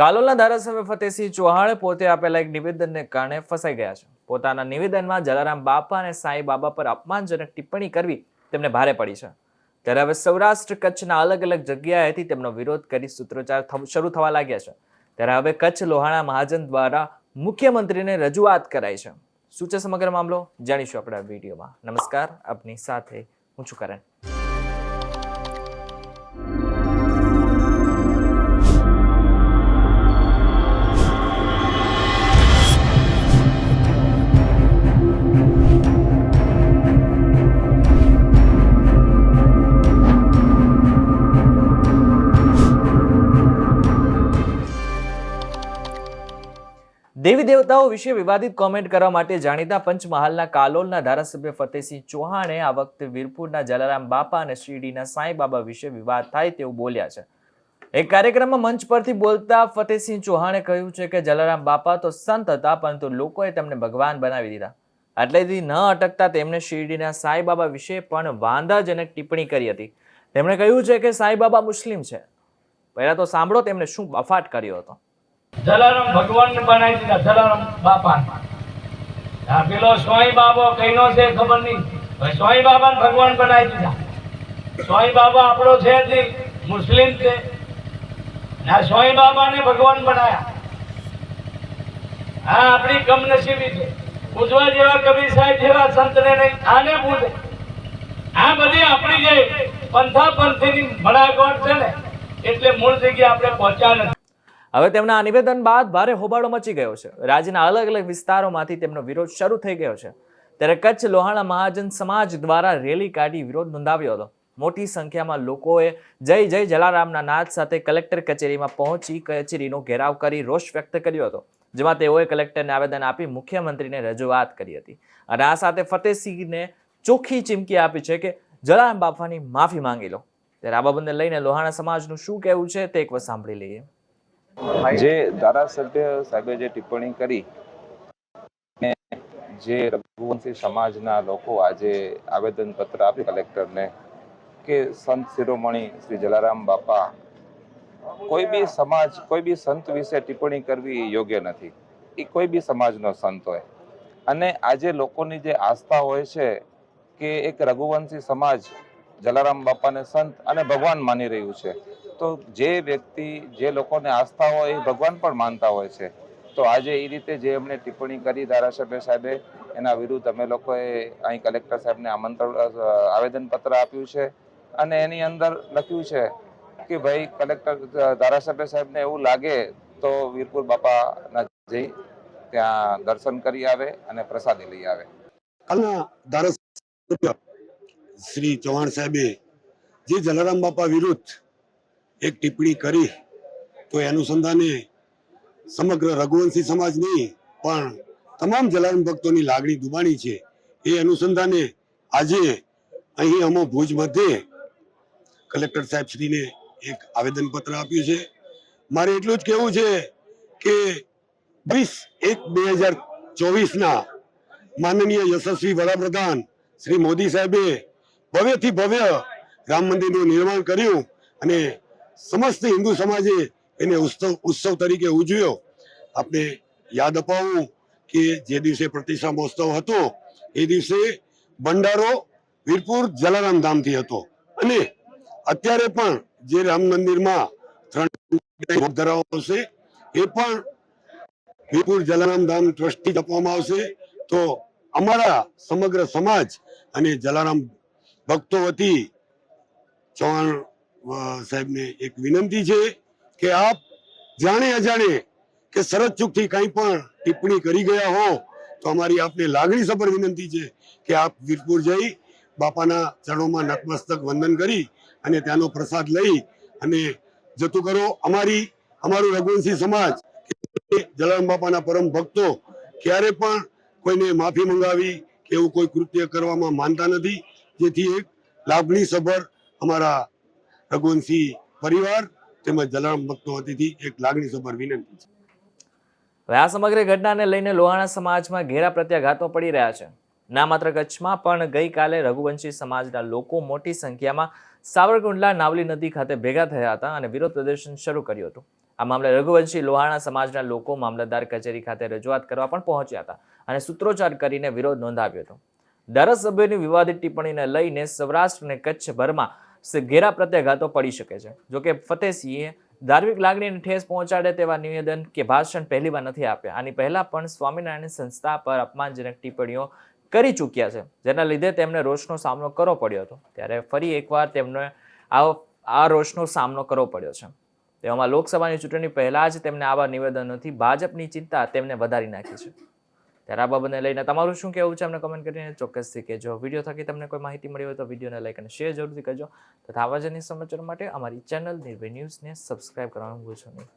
કાલોલના ધારાસભ્ય ફતેહસિંહ ચૌહાણે પોતે આપેલા એક નિવેદનને કારણે ફસાઈ ગયા છે. પોતાના નિવેદનમાં જલારામ બાપા અને સાંઈ બાબા પર અપમાનજનક ટિપ્પણી કરવી તેમને ભારે પડી છે. ત્યારે હવે સૌરાષ્ટ્ર કચ્છના અલગ અલગ જગ્યાએથી તેમનો વિરોધ કરી સૂત્રોચ્ચાર શરૂ થવા લાગ્યા છે. ત્યારે હવે કચ્છ લોહાણા મહાજન દ્વારા મુખ્યમંત્રીને રજૂઆત કરાઈ છે. શું છે સમગ્ર મામલો? જાણીશું આપણા વિડીયોમાં. નમસ્કાર. આપની સાથે હું છું કરણ. દેવી દેવતાઓ વિશે વિવાદિત કોમેન્ટ કરવા માટે જાણીતા પંચમહાલના કાલોલના ધારાસભ્ય ફતેહસિંહ ચૌહાણે આ વખતે વીરપુરના જલારામ બાપા અને શિરડીના સાંઈબાબા વિશે વિવાદ થાય તેવું બોલ્યા છે. એક કાર્યક્રમમાં મંચ પરથી બોલતા ફતેહસિંહ ચૌહાણે કહ્યું છે કે જલારામ બાપા તો સંત હતા, પરંતુ લોકોએ તેમને ભગવાન બનાવી દીધા. આટલેથી ન અટકતા તેમણે શિરડીના સાંઈબાબા વિશે પણ વાંધાજનક ટિપ્પણી કરી હતી. તેમણે કહ્યું છે કે સાંઈબાબા મુસ્લિમ છે. પહેલાં તો સાંભળો તેમણે શું બફાટ કર્યો હતો. જલારામ ભગવાન બનાવી દીધા, જલારામ બાપા આ પેલો સ્વાઈ બાબો કઈનો છે ખબર નહીં. સ્વાઈ બાબા ભગવાન બનાવી દીધા. સ્વાઈ બાબા આપણો છે જ મુસ્લિમ છે. ના સ્વાઈ બાબાને ભગવાન બનાયા. આ આપણી કમનસીબી છે. પૂજવા જેવા કબીર સાહેબ જેવા સંતને નહીં, આને પૂજે. આ બધી આપણી જે પંથા ની ભડાકોટ છે ને, એટલે મૂળ જગ્યાએ આપણે પહોંચ્યા નથી. હવે તેમના આ નિવેદન બાદ ભારે હોબાળો મચી ગયો છે. રાજ્યના અલગ અલગ વિસ્તારોમાંથી તેમનો વિરોધ શરૂ થઈ ગયો છે. ત્યારે કચ્છ લોહાણા મહાજન સમાજ દ્વારા રેલી કાઢી વિરોધ નોંધાવ્યો હતો. મોટી સંખ્યામાં લોકોએ જય જય જલારામના નાદ સાથે કલેક્ટર કચેરીમાં પહોંચી કચેરીનો ઘેરાવ કરી રોષ વ્યક્ત કર્યો હતો. જેમાં તેઓએ કલેક્ટરને આવેદન આપી મુખ્યમંત્રીને રજૂઆત કરી હતી. અને આ સાથે ફતેહસિંહને ચોખ્ખી ચીમકી આપી છે કે જલારામ બાપાની માફી માંગી લો. ત્યારે આ બાબતને લઈને લોહાણા સમાજનું શું કહેવું છે તે એક વાર સાંભળી લઈએ. જે ધારાસભ્ય સાહેબે જે ટિપ્પણી કરી જે રઘુવંશી સમાજના લોકો આજે આવેદન પત્ર આપ્યું કલેક્ટરને કે સંત શિરોમણી શ્રી જલારામ બાપા કોઈ બી સમાજ, કોઈ બી સંત વિશે ટિપ્પણી કરવી યોગ્ય નથી. એ કોઈ બી સમાજનો સંત હોય. અને આજે લોકોની જે આસ્થા હોય છે કે એક રઘુવંશી સમાજ જલારામ બાપાને સંત અને ભગવાન માની રહ્યું છે. તો જે વ્યક્તિ, જે લોકોને આસ્થા હોય એ ભગવાન પણ માનતા હોય છે. તો આજે એ રીતે જે એમણે ટિપ્પણી કરી ધારાસભ્ય સાહેબે, એના વિરુદ્ધ અમે લોકોએ અહીં કલેક્ટર સાહેબને આમંત્રણ આવેદન પત્ર આપ્યું છે. અને એની અંદર લખ્યું છે કે ભાઈ, કલેક્ટર, ધારાસભ્ય સાહેબને એવું લાગે તો વીરપુર બાપાના જઈ ત્યાં દર્શન કરી આવે અને પ્રસાદી લઈ આવે. કાલના ધારાસભ્ય શ્રી ચૌહાણ સાહેબે જે જલારામ બાપા વિરુદ્ધ એક ટિપ્પણી કરી તો એ અનુસંધાને સમગ્ર રઘુવંશી સમાજ નહીં, પણ તમામ જલારામ ભક્તોની લાગણી દુબાણી છે. એ અનુસંધાને આજે અહીં અમો ભુજ મધ્યે કલેક્ટર સાહેબ શ્રીને એક આવેદન પત્ર આપ્યું છે. મારે એટલું જ કહેવું છે કે વીસ એક બે હજાર ચોવીસના માનનીય યશસ્વી વડાપ્રધાન શ્રી મોદી સાહેબે ભવ્યથી ભવ્ય રામ મંદિરનું નિર્માણ કર્યું અને સમસ્ત હિન્દુ સમાજે એને ઉત્સવ ઉત્સવ તરીકે ઉજવ્યો. આપણે યાદ અપાવું કે જે દિવસે પ્રતિષ્ઠા મહોત્સવ હતો, એ દિવસે ભંડારો વીરપુર જલારામ ધામથી હતો. અને અત્યારે પણ જે રામ મંદિરમાં ત્રણ ધરાવો આવશે, એ પણ વીરપુર જલારામ ધામ ટ્રસ્ટથી આપવામાં આવશે. તો અમારા સમગ્ર સમાજ અને જલારામ ભક્તો વતી ચૌહાણ સાહેબને એક વિનંતી છે કે આપ જાણે અજાણે કે શરત ચૂકથી કંઈ પણ ટિપ્પણી કરી ગયા હો, તો અમારી આપને લાગણી સભર વિનંતી છે કે આપ વીરપુર જઈ બાપાના ચરણોમાં નતમસ્તક વંદન કરી અને ત્યાંનો પ્રસાદ લઈ અને જતું કરો અમારી, અમારું રઘુવંશી સમાજ જલારામ બાપાના પરમ ભક્તો ક્યારે પણ કોઈને માફી મંગાવી કે એવું કોઈ કૃત્ય કરવામાં માનતા નથી. જેથી એક લાગણી સભર અમારા રઘુવંશી પરિવાર તેમજ જલારામ ભક્તો વતીથી એક લાગણી સભર વિનંતી છે. હવે આ સમગ્ર ઘટનાને લઈને લોહાણા સમાજમાં ઘેરા પ્રત્યાઘાતો પડી રહ્યા છે. ના માત્ર કચ્છમાં, પણ ગઈકાલે રઘુવંશી સમાજના લોકો મોટી સંખ્યામાં સાવરકુંડલા નાવલી નદી ખાતે ભેગા થયા હતા અને વિરોધ પ્રદર્શન શરૂ કર્યું હતું. આ મામલે રઘુવંશી લોહાણા સમાજના લોકો મામલતદાર કચેરી ખાતે રજૂઆત કરવા પણ પહોંચ્યા હતા અને સૂત્રોચ્ચાર કરીને વિરોધ નોંધાવ્યો હતો. ધારાસભ્યોની વિવાદિત ટિપ્પણીને લઈને સૌરાષ્ટ્ર અને કચ્છભરમાં ઘેરા પ્રત્યાઘાતો પડી શકે છે. જોકે ફતેહસિંહે ધાર્મિક લાગણીને ઠેસ પહોંચાડે તેવા નિવેદન કે ભાષણ પહેલીવાર નથી આપ્યા. આની પહેલાં પણ સ્વામિનારાયણ સંસ્થા પર અપમાનજનક ટિપ્પણીઓ કરી ચૂક્યા છે, જેના લીધે તેમને રોષનો સામનો કરવો પડ્યો હતો. ત્યારે ફરી એકવાર તેમને આ આ રોષનો સામનો કરવો પડ્યો છે. તેવામાં લોકસભાની ચૂંટણી પહેલાં જ તેમને આવા નિવેદનોથી ભાજપની ચિંતા તેમને વધારી નાખી છે. ત્યારે આ બાબતને લઈને તમારું શું કહેવું છે? અમને કમેન્ટ કરીને ચોક્કસથી કહેજો. વીડિયો થકી તમને કોઈ માહિતી મળી હોય તો વિડીયોને લાઈક અને શેર જરૂરથી કરજો. તથા આવા જ સમાચાર માટે અમારી ચેનલ નિર્ભય ન્યૂઝને સબસ્ક્રાઇબ કરવાનું ભૂલશો નહીં.